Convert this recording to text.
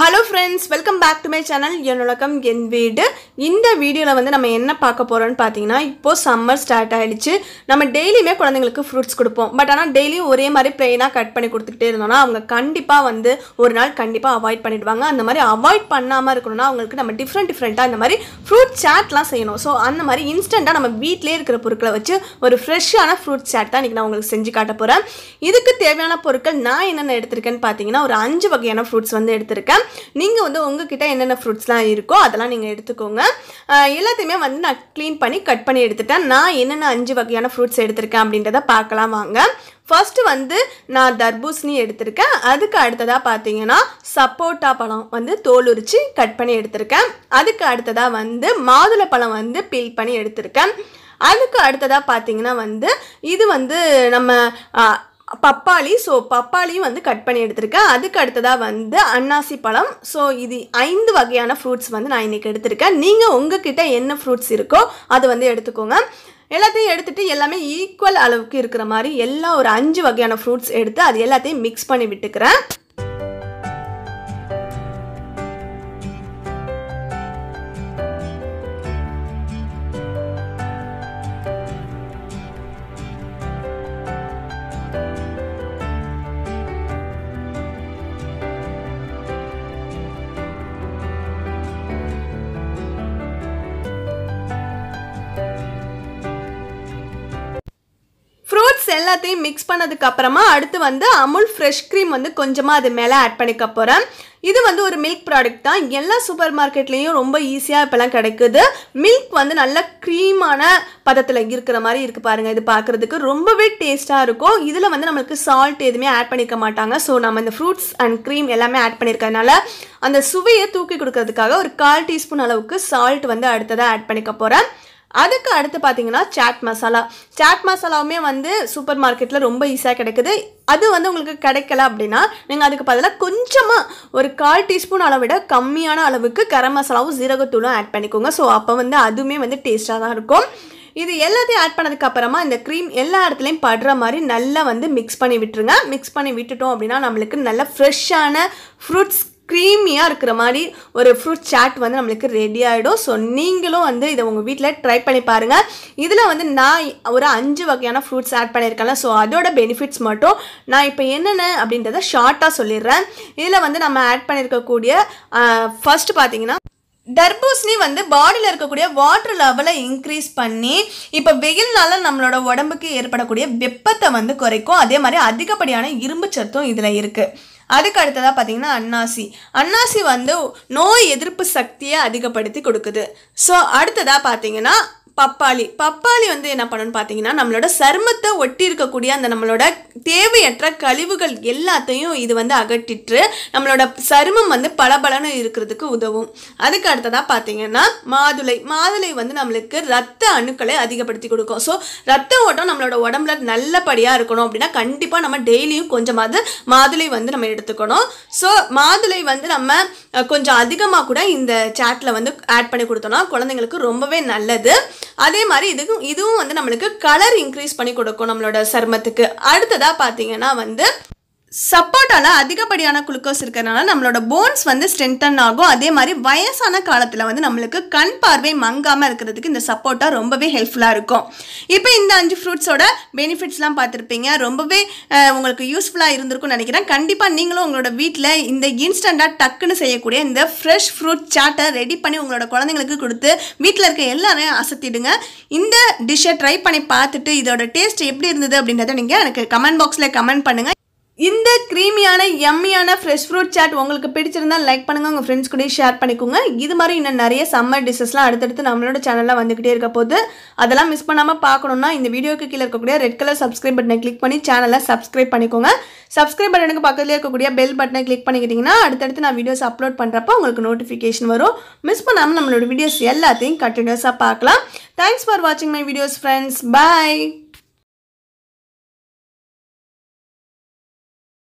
Hello friends welcome back to my channel என்னுலகம் என் வீடு. இந்த வீடியோவில் வந்து நம்ம என்ன பார்க்க போகிறோம்னு பார்த்தீங்கன்னா இப்போது சம்மர் ஸ்டார்ட் ஆகிடுச்சு நம்ம டெய்லியுமே குழந்தைங்களுக்கு ஃப்ரூட்ஸ் கொடுப்போம். பட் ஆனால் டெய்லியும் ஒரே மாதிரி ப்ளெயினாக கட் பண்ணி கொடுத்துக்கிட்டே இருந்தோம்னா அவங்க கண்டிப்பாக வந்து ஒரு நாள் கண்டிப்பாக அவாய்ட் பண்ணிடுவாங்க. அந்த மாதிரி அவாய்ட் பண்ணாமல் இருக்கணும்னா அவங்களுக்கு நம்ம டிஃப்ரெண்ட் டிஃப்ரெண்ட்டாக இந்த மாதிரி ஃப்ரூட் சாட்லாம் செய்யணும். ஸோ அந்த மாதிரி இன்ஸ்டண்ட்டாக நம்ம வீட்டிலே இருக்கிற பொருட்களை வச்சு ஒரு ஃப்ரெஷ்ஷான ஃப்ரூட் சாட் தான் இன்றைக்கி நான் உங்களுக்கு செஞ்சு காட்ட போகிறேன் இதுக்கு தேவையான பொருட்கள் நான் என்னென்ன எடுத்திருக்கேன்னு பார்த்தீங்கன்னா ஒரு அஞ்சு வகையான ஃப்ரூட்ஸ் வந்து எடுத்திருக்கேன். நீங்கள் வந்து உங்ககிட்ட என்னென்ன ஃப்ரூட்ஸ்லாம் இருக்கோ அதெல்லாம் நீங்கள் எடுத்துக்கோங்க. எல்லாத்தையுமே வந்து நான் க்ளீன் பண்ணி கட் பண்ணி எடுத்துட்டேன். நான் என்னென்ன அஞ்சு வகையான ஃப்ரூட்ஸ் எடுத்திருக்கேன் அப்படின்றத பார்க்கலாம் வாங்க. ஃபஸ்ட்டு வந்து நான் தர்பூசணி எடுத்திருக்கேன். அதுக்கு அடுத்ததாக பார்த்தீங்கன்னா சப்போட்டா பழம் வந்து தோல் உரித்து கட் பண்ணி எடுத்திருக்கேன். அதுக்கு அடுத்ததாக வந்து மாதுளை பழம் வந்து பீல் பண்ணி எடுத்திருக்கேன். அதுக்கு அடுத்ததாக பார்த்தீங்கன்னா வந்து இது வந்து நம்ம பப்பாளி ஸோ பப்பாளியும் வந்து கட் பண்ணி எடுத்திருக்கேன். அதுக்கு அடுத்ததாக வந்து அன்னாசி பழம். ஸோ இது ஐந்து வகையான ஃப்ரூட்ஸ் வந்து நான் இன்றைக்கி எடுத்திருக்கேன். நீங்கள் உங்ககிட்ட என்ன ஃப்ரூட்ஸ் இருக்கோ அது வந்து எடுத்துக்கோங்க. எல்லாத்தையும் எடுத்துகிட்டு எல்லாமே ஈக்குவல் அளவுக்கு இருக்கிற மாதிரி எல்லா ஒரு அஞ்சு வகையான ஃப்ரூட்ஸ் எடுத்து அது எல்லாத்தையும் மிக்ஸ் பண்ணி விட்டுக்கிறேன். எல்லாத்தையும் மிக்ஸ் பண்ணதுக்கு அப்புறமா அடுத்து வந்து அமுல் ஃப்ரெஷ் க்ரீம் வந்து கொஞ்சமாக அது மேலே ஆட் பண்ணிக்க போகிறேன் இது வந்து ஒரு மில்க் ப்ராடக்ட் தான். எல்லா சூப்பர் மார்க்கெட்லேயும் ரொம்ப ஈஸியாக இப்போலாம் கிடைக்குது. மில்க் வந்து நல்ல க்ரீமான பதத்தில் இருக்கிற மாதிரி இருக்குது பாருங்கள் இது பார்க்குறதுக்கு ரொம்பவே டேஸ்ட்டாக இருக்கும். இதில் வந்து நம்மளுக்கு சால்ட் எதுவுமே ஆட் பண்ணிக்க மாட்டாங்க. ஸோ நம்ம இந்த ஃப்ரூட்ஸ் அண்ட் க்ரீம் எல்லாமே ஆட் பண்ணியிருக்கறதுனால அந்த சுவையை தூக்கி கொடுக்கறதுக்காக ஒரு கால் டீஸ்பூன் அளவுக்கு சால்ட் வந்து அடுத்ததாக ஆட் பண்ணிக்க போகிறேன் அதுக்கு அடுத்து பார்த்தீங்கன்னா சாட் மசாலா சாட் மசாலாவுமே வந்து சூப்பர் மார்க்கெட்டில் ரொம்ப ஈஸியாக கிடைக்குது. அது வந்து உங்களுக்கு கிடைக்கல அப்படின்னா நீங்கள் அதுக்கு பதிலாக கொஞ்சமாக ஒரு கால் டீஸ்பூன் அளவை விட கம்மியான அளவுக்கு கரம் மசாலாவும் ஜீரகத்தூளும் ஆட் பண்ணிக்கோங்க. ஸோ அப்போ வந்து அதுவுமே வந்து டேஸ்ட்டாக தான் இருக்கும். இது எல்லாத்தையும் ஆட் பண்ணதுக்கு அப்புறமா இந்த க்ரீம் எல்லா இடத்துலையும் படுற மாதிரி நல்லா வந்து மிக்ஸ் பண்ணி விட்டுருங்க. மிக்ஸ் பண்ணி விட்டுட்டோம் அப்படின்னா நம்மளுக்கு நல்ல ஃப்ரெஷ்ஷான ஃப்ரூட்ஸ் க்ரீமியாக இருக்கிற மாதிரி ஒரு ஃப்ரூட் சாட் வந்து நம்மளுக்கு ரெடி ஆகிடும் ஸோ நீங்களும் வந்து இதை உங்கள் வீட்டில் ட்ரை பண்ணி பாருங்கள் இதில் வந்து நான் ஒரு அஞ்சு வகையான ஃப்ரூட்ஸ் ஆட் பண்ணியிருக்கேன்ல ஸோ அதோட பெனிஃபிட்ஸ் மட்டும் நான் இப்போ என்னென்ன அப்படின்றத ஷார்ட்டாக சொல்லிடுறேன். இதில் வந்து நம்ம ஆட் பண்ணியிருக்கக்கூடிய ஃபஸ்ட்டு பார்த்தீங்கன்னா தர்பூசணி வந்து பாடியில் இருக்கக்கூடிய வாட்டர் லெவலை இன்க்ரீஸ் பண்ணி இப்போ வெயில்னால நம்மளோட உடம்புக்கு ஏற்படக்கூடிய வெப்பத்தை வந்து குறைக்கும். அதே மாதிரி அதிகப்படியான இரும்பு சத்தும் இதில் இருக்குது அதுக்கு அடுத்ததாக பார்த்தீங்கன்னா அன்னாசி. அன்னாசி வந்து நோய் எதிர்ப்பு சக்தியை அதிகப்படுத்தி கொடுக்குது. ஸோ அடுத்ததாக பார்த்தீங்கன்னா பப்பாளி. பப்பாளி வந்து என்ன பண்ணணும்னு பார்த்தீங்கன்னா நம்மளோட சருமத்தை ஒட்டி இருக்கக்கூடிய அந்த நம்மளோட தேவையற்ற கழிவுகள் எல்லாத்தையும் இது வந்து அகற்றிட்டு நம்மளோட சருமம் வந்து பளபளன்னு இருக்கிறதுக்கு உதவும். அதுக்கு அடுத்ததாக பார்த்தீங்கன்னா மாதுளை. மாதுளை வந்து நம்மளுக்கு ரத்த அணுக்களை அதிகப்படுத்தி கொடுக்கும். ஸோ ரத்த ஓட்டம் நம்மளோட உடம்புல நல்லபடியாக இருக்கணும் அப்படின்னா கண்டிப்பாக நம்ம டெய்லியும் கொஞ்சமாவது மாதுளை வந்து நம்ம எடுத்துக்கணும். ஸோ மாதுளை வந்து நம்ம கொஞ்சம் அதிகமாக கூட இந்த சாட்டில் வந்து ஆட் பண்ணி கொடுத்தோம்னா குழந்தைங்களுக்கு ரொம்பவே நல்லது. அதே மாதிரி இதுக்கும் இதுவும் வந்து நம்மளுக்கு கலர் இன்க்ரீஸ் பண்ணி கொடுக்கும் நம்மளோட சருமத்துக்கு. அடுத்ததாக பார்த்தீங்கன்னா வந்து சப்போட்டாவில் அதிகப்படியான குளுக்கோஸ் இருக்கிறதுனால நம்மளோட போன்ஸ் வந்து ஸ்ட்ரென்தன் ஆகும். அதே மாதிரி வயசான காலத்தில் வந்து நம்மளுக்கு கண் பார்வை மங்காமல் இருக்கிறதுக்கு இந்த சப்போட்டா ரொம்பவே ஹெல்ப்ஃபுல்லாக இருக்கும். இப்போ இந்த அஞ்சு ஃப்ரூட்ஸோட பெனிஃபிட்ஸ்லாம் பார்த்துருப்பீங்க. ரொம்பவே உங்களுக்கு யூஸ்ஃபுல்லாக இருந்திருக்கும்னு நினைக்கிறேன். கண்டிப்பாக நீங்களும் உங்களோட வீட்டில் இந்த இன்ஸ்டண்ட்டாக டக்குன்னு செய்யக்கூடிய இந்த ஃப்ரெஷ் ஃப்ரூட் சாட்டை ரெடி பண்ணி உங்களோட குழந்தைங்களுக்கு கொடுத்து வீட்டில் இருக்க எல்லாரையும் அசத்திடுங்க. இந்த டிஷ்ஷை ட்ரை பண்ணி பார்த்துட்டு இதோட டேஸ்ட் எப்படி இருந்தது அப்படின்றத நீங்கள் எனக்கு கமெண்ட் பாக்ஸில் கமெண்ட் பண்ணுங்கள் இந்த க்ரீமியான எம்மியான ஃப்ரெஷ் ஃப்ரூட் சாட் உங்களுக்கு பிடிச்சிருந்தா லைக் பண்ணுங்கள் உங்கள் ஃப்ரெண்ட்ஸ் கூட ஷேர் பண்ணிக்கோங்க. இது மாதிரி இன்னும் நிறைய சம்மர் டிஷ்ஷஸ்லாம் அடுத்தடுத்து நம்மளோட சேனலில் வந்துக்கிட்டே இருக்க போது அதெல்லாம் மிஸ் பண்ணாமல் பார்க்கணுன்னா இந்த வீடியோக்கு கீழே இருக்கக்கூடிய ரெட் கலர் சப்ஸ்கிரைப் பட்டனை கிளிக் பண்ணி சேனலை சப்ஸ்கிரைப் பண்ணிக்கோங்க. சப்ஸ்கிரைப் பட்டனுக்கு பக்கத்துலேயே இருக்கக்கூடிய பெல் பட்டனை கிளிக் பண்ணிக்கிட்டிங்கன்னா அடுத்தடுத்து நான் வீடியோஸ் அப்லோட் பண்ணுறப்போ உங்களுக்கு நோட்டிஃபிகேஷன் வரும். மிஸ் பண்ணாமல் நம்மளோட வீடியோஸ் எல்லாத்தையும் கண்டினியூஸாக பார்க்கலாம். தேங்க்ஸ் ஃபார் வாட்சிங் மை வீடியோஸ் ஃப்ரெண்ட்ஸ் பாய்